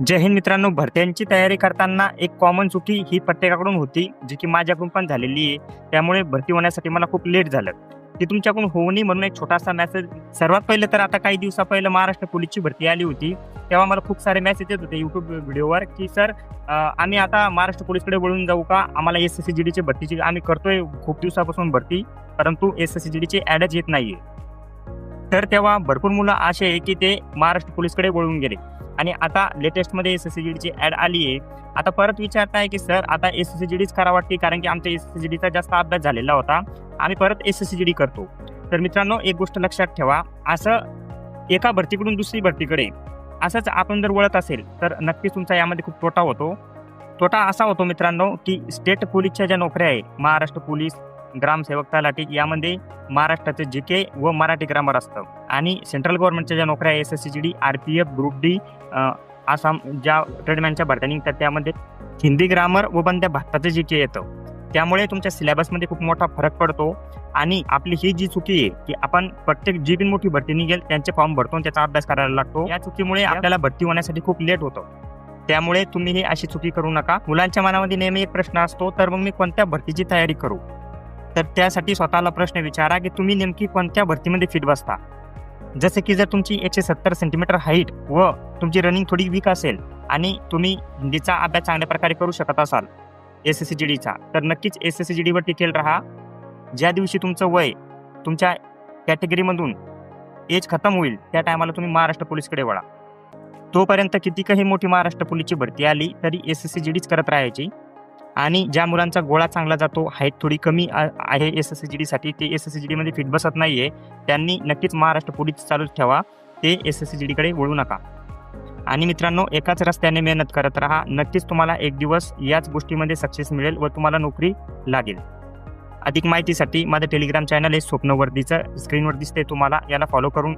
जय हिंद मित्रांनो भरत्यांची तयारी करताना एक कॉमन चुकी ही प्रत्येकाकडून होती जी की माझ्याकडून पण झालेली आहे. त्यामुळे भरती होण्यासाठी मला खूप लेट झालं. ती तुमच्याकडून होऊ नये म्हणून एक छोटासा मॅसेज सर्वात पहिले तर आता काही दिवसा पहिलं महाराष्ट्र पोलीसची भरती आली होती. तेव्हा मला खूप सारे मॅसेज येत होते युट्यूब व्हिडिओवर की सर आम्ही आता महाराष्ट्र पोलीसकडे वळून जाऊ का? आम्हाला एस एस सी जी डीची भरतीची आम्ही करतोय खूप दिवसापासून भरती परंतु एस एस सी जी डीची ॲडच येत नाही आहे तर तेव्हा भरपूर मुलं असे आहे की ते महाराष्ट्र पोलीसकडे वळून गेले. आणि आता लेटेस्टमध्ये एस एस सी जी डीची ॲड आली आहे. आता परत विचारताय की सर आता एस एस सी जी डीच खरा वाटते कारण की आमच्या एस एस सी डीचा जास्त अभ्यास झालेला होता. आम्ही परत S S C G D करतो. तर मित्रांनो एक गोष्ट लक्षात ठेवा. असं एका भरतीकडून दुसरी भरतीकडे असंच आपण जर वळत असेल तर नक्कीच तुमचा यामध्ये खूप तोटा होतो. तोटा असा होतो मित्रांनो की स्टेट पोलीसच्या ज्या नोकऱ्या आहे महाराष्ट्र पोलीस ग्रामसेवक तलाठी यामध्ये महाराष्ट्राचे जी के व मराठी ग्रामर असतं. आणि सेंट्रल गव्हर्नमेंटच्या ज्या नोकऱ्या S S C G D R P F group D Assam ज्या ट्रेडमॅनच्या भरत्या निघतात त्यामध्ये हिंदी ग्रामर व पण त्या भारताचं जी के येतं. त्यामुळे तुमच्या सिलेबसमध्ये खूप मोठा फरक पडतो. आणि आपली ही जी चुकी आहे की आपण प्रत्येक जी बिन मोठी भरती निघेल त्यांचे फॉर्म भरतो आणि त्याचा अभ्यास करायला लागतो. या चुकीमुळे आपल्याला भरती होण्यासाठी खूप लेट होतं. त्यामुळे तुम्ही ही अशी चुकी करू नका. मुलांच्या मनामध्ये नेहमी एक प्रश्न असतो तर मग मी कोणत्या भरतीची तयारी करू? तर त्यासाठी स्वतःला प्रश्न विचारा की तुम्ही नेमकी कोणत्या भरतीमध्ये फिट बसता. जसे की जर तुमची एकशे सत्तर सेंटीमीटर हाईट व तुमची रनिंग थोडी वीक असेल आणि तुम्ही हिंदीचा अभ्यास चांगल्या प्रकारे करू शकत असाल एस एस सी जी डीचा तर नक्कीच एस एस सी जी डीवर टिकेल राहा. ज्या दिवशी तुमचं वय तुमच्या कॅटेगरीमधून एज खतम होईल त्या टायमाला तुम्ही महाराष्ट्र पोलीसकडे वळा. तोपर्यंत किती काही मोठी महाराष्ट्र पोलीसची भरती आली तरी एस एस सी जी डीच करत राहायची. आणि ज्या मुलांचा गोळा चांगला जातो हाईट थोडी कमी आहे एस एस सी जी डीसाठी ते एस एस सी जी डीमध्ये फिट बसत नाही आहे त्यांनी नक्कीच महाराष्ट्र पोलीस चालूच ठेवा. ते एस एस सी जी डीकडे वळू नका. आणि मित्रांनो एकाच रस्त्याने मेहनत करत राहा. नक्कीच तुम्हाला एक दिवस याच गोष्टीमध्ये सक्सेस मिळेल व तुम्हाला नोकरी लागेल. अधिक माहितीसाठी माझं टेलिग्राम चॅनल हे स्वप्नवर्दीचं. स्क्रीनवर दिसते तुम्हाला. याला फॉलो करून